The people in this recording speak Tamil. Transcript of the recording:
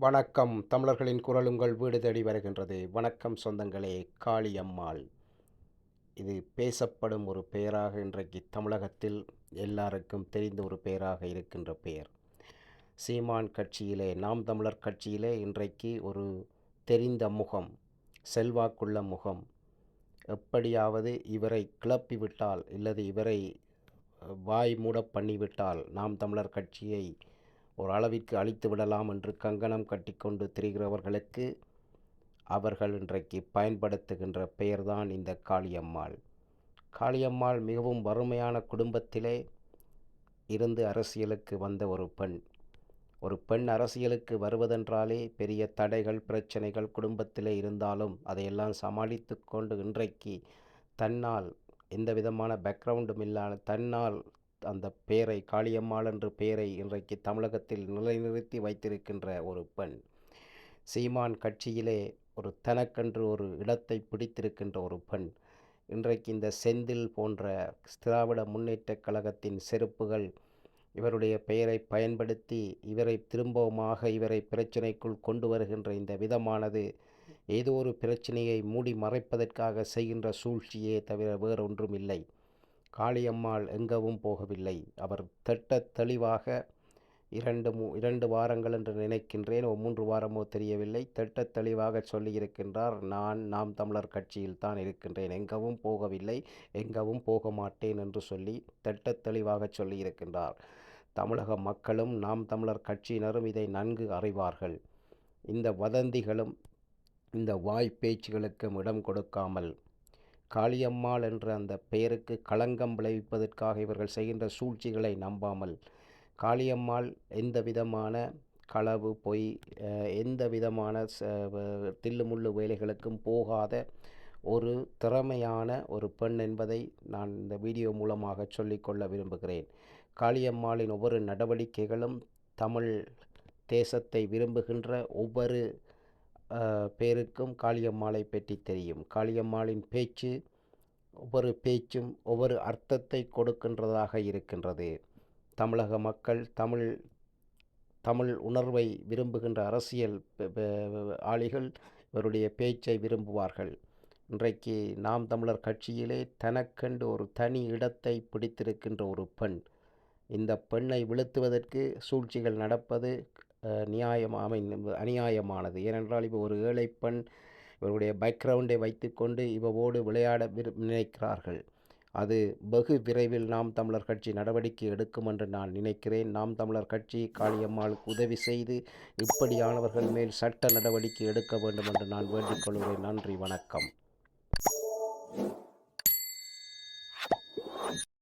வணக்கம். தமிழர்களின் குரல் உங்கள் வீடு தேடி வருகின்றது. வணக்கம் சொந்தங்களே காளியம்மாள். இது பேசப்படும் ஒரு பெயராக இன்றைக்கு தமிழகத்தில் எல்லாருக்கும் தெரிந்த ஒரு பெயராக இருக்கின்ற பெயர். சீமான் கட்சியிலே நாம் தமிழர் கட்சியிலே இன்றைக்கு ஒரு தெரிந்த முகம் செல்வாக்குள்ள முகம். எப்படியாவது இவரை கிளப்பிவிட்டால் இல்லது இவரை வாய் மூட பண்ணிவிட்டால் நாம் தமிழர் கட்சியை ஓரளவிற்கு அழித்து விடலாம் என்று கங்கணம் கட்டிக்கொண்டு திரிகிறவர்களுக்கு அவர்கள் இன்றைக்கு பயன்படுத்துகின்ற பெயர்தான் இந்த காளியம்மாள். காளியம்மாள் மிகவும் வறுமையான குடும்பத்திலே இருந்து அரசியலுக்கு வந்த ஒரு பெண். ஒரு பெண் அரசியலுக்கு வருவதென்றாலே பெரிய தடைகள் பிரச்சனைகள் குடும்பத்திலே இருந்தாலும் அதையெல்லாம் சமாளித்து கொண்டு இன்றைக்கு தன்னால் எந்த விதமான பேக்ரவுண்டும் இல்லாத தன்னால் அந்த பெயரை காளியம்மாள் என்ற பெயரை இன்றைக்கு தமிழகத்தில் நிலைநிறுத்தி வைத்திருக்கின்ற ஒரு பெண் சீமான் கட்சியிலே ஒரு தனக்கென்று ஒரு இடத்தை பிடித்திருக்கின்ற ஒரு பெண் இன்றைக்கு இந்த செந்தில் போன்ற திராவிட முன்னேற்றக் கழகத்தின் செருப்புகள் இவருடைய பெயரை பயன்படுத்தி இவரை திரும்பவுமாக இவரை பிரச்சனைக்குள் கொண்டு வருகின்ற இந்த விதமானது ஏதோ ஒரு பிரச்சனையை மூடி மறைப்பதற்காக செய்கின்ற சூழ்ச்சியே தவிர வேறொன்றும் இல்லை காளியம்மாள் எங்கவும் போகவில்லை. அவர் திட்ட தெளிவாக இரண்டு மூ இரண்டு வாரங்கள் என்று நினைக்கின்றேன் மூன்று வாரமோ தெரியவில்லை. திட்ட தெளிவாக சொல்லியிருக்கின்றார் நான் நாம் தமிழர் கட்சியில் தான் இருக்கின்றேன். எங்கவும் போகவில்லை எங்கவும் போக மாட்டேன் என்று சொல்லி திட்ட தெளிவாக சொல்லியிருக்கின்றார். தமிழக மக்களும் நாம் தமிழர் கட்சியினரும் இதை நன்கு அறிவார்கள். இந்த வதந்திகளும் இந்த வாய் பேச்சுகளுக்கும் இடம் கொடுக்காமல் காளியம்மாள் என்ற அந்த பெயருக்கு களங்கம் விளைவிப்பதற்காக இவர்கள் செய்கின்ற சூழ்ச்சிகளை நம்பாமல் காளியம்மாள் எந்த விதமான களவு பொய் எந்த விதமான தில்லுமுள்ளு வேலைகளுக்கும் போகாத ஒரு திறமையான ஒரு பெண் என்பதை நான் இந்த வீடியோ மூலமாக சொல்லிக்கொள்ள விரும்புகிறேன். காளியம்மாளின் ஒவ்வொரு நடவடிக்கைகளும் தமிழ் தேசத்தை விரும்புகின்ற ஒவ்வொரு பேருக்கும் காளியம்மாளை பற்றி தெரியும். காளியம்மாளின் பேச்சு ஒவ்வொரு பேச்சும் ஒவ்வொரு அர்த்தத்தை கொடுக்கின்றதாக இருக்கின்றது. தமிழக மக்கள் தமிழ் தமிழ் உணர்வை விரும்புகின்ற அரசியல் ஆளிகள் இவருடைய பேச்சை விரும்புவார்கள். இன்றைக்கு நாம் தமிழர் கட்சியிலே தனக்கென்று ஒரு தனி இடத்தை பிடித்திருக்கின்ற ஒரு பெண். இந்த பெண்ணை வீழ்த்துவதற்கு சூழ்ச்சிகள் நடப்பது நியாயம் அமை அநியாயமானது. ஏனென்றால் இப்போ ஒரு ஏழை பெண் இவருடைய பேக்ரவுண்டை வைத்துக்கொண்டு இவவோடு விளையாட நினைக்கிறார்கள். அது வெகு விரைவில் நாம் தமிழர் கட்சி நடவடிக்கை எடுக்கும் என்று நான் நினைக்கிறேன். நாம் தமிழர் கட்சி காளியம்மாளுக்கு உதவி செய்து இப்படியானவர்கள் மேல் சட்ட நடவடிக்கை எடுக்க வேண்டும் என்று நான் வேண்டிக் கொள்கிறேன். நன்றி வணக்கம்.